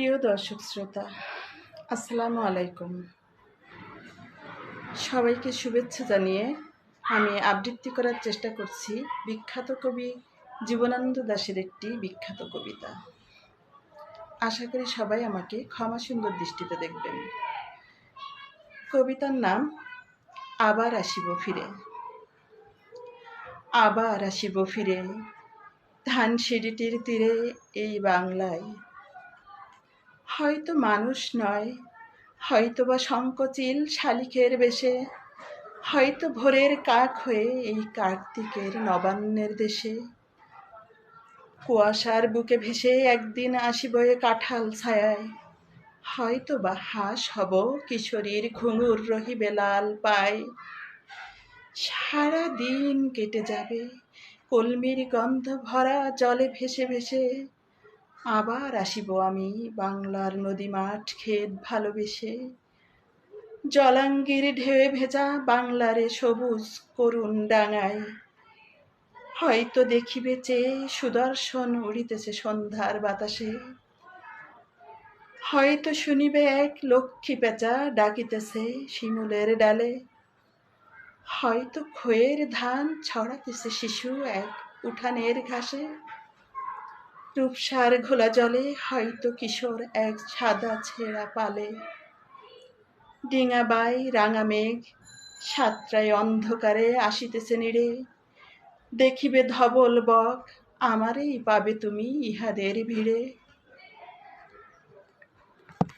প্রিয় দর্শক শ্রোতা, আসসালামু আলাইকুম। সবাইকে শুভেচ্ছা জানিয়ে আমি আবৃত্তি করার চেষ্টা করছি বিখ্যাত কবি জীবনানন্দ দাশের একটি বিখ্যাত কবিতা। আশা করি সবাই আমাকে ক্ষমা সুন্দর দৃষ্টিতে দেখবেন। কবিতার নাম, আবার আসিব ফিরে। আবার আসিব ফিরে ধান সিঁড়িটির তীরে এই বাংলায় হয়তো মানুষ নয় হয়তো বা শঙ্কচিল শালিখের বেশে, হয়তো ভোরের কাক হয়ে এই কার্তিকের নবান্নের দেশে। কুয়াশার বুকে ভেসে একদিন আসিব এ কাঁঠাল ছায়ায়। হয়তো বা হাঁস হব, কিশোরীর ঘুঙুর রহিবে লাল পায়। সারা দিন কেটে যাবে, কলমির গন্ধ ভরা জলে ভেসে ভেসে। আবার আসিব আমি বাংলার নদী মাঠ ক্ষেত ভালোবেসে। জলাঙ্গির ঢেউয়ে ভেজা বাংলারে সবুজ করুণ ডাঙায়। হয়তো দেখিবে চেয়ে সুদর্শন উড়িতেছে সন্ধ্যার বাতাসে। হয়তো শুনিবে এক লক্ষ্মী পেঁচা ডাকিতেছে শিমুলের ডালে। হয়তো খয়ের ধান ছড়াতেছে শিশু এক উঠানের ঘাসে। রূপসার ঘোলা জলে হয়তো কিশোর এক সাদা ছেঁড়া পালে। ডিঙাবাই রাঙা মেঘ সাতটায় অন্ধকারে আসিতেছে নিড়ে। দেখিবে ধবল বক, আমারেই পাবে তুমি ইহাদের ভিড়ে।